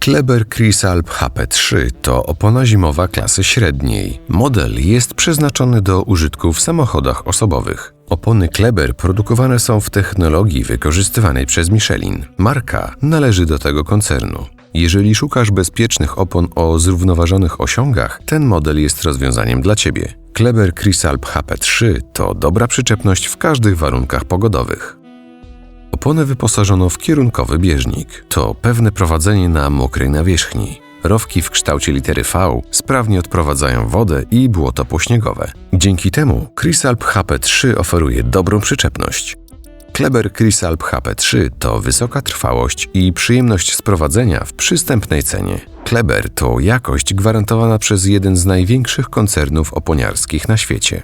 Kleber Crisalp HP3 to opona zimowa klasy średniej. Model jest przeznaczony do użytku w samochodach osobowych. Opony Kleber produkowane są w technologii wykorzystywanej przez Michelin. Marka należy do tego koncernu. Jeżeli szukasz bezpiecznych opon o zrównoważonych osiągach, ten model jest rozwiązaniem dla Ciebie. Kleber Crisalp HP3 to dobra przyczepność w każdych warunkach pogodowych. Opony wyposażono w kierunkowy bieżnik. To pewne prowadzenie na mokrej nawierzchni. Rowki w kształcie litery V sprawnie odprowadzają wodę i błoto pośniegowe. Dzięki temu Crisalp HP3 oferuje dobrą przyczepność. Kleber Crisalp HP3 to wysoka trwałość i przyjemność z prowadzenia w przystępnej cenie. Kleber to jakość gwarantowana przez jeden z największych koncernów oponiarskich na świecie.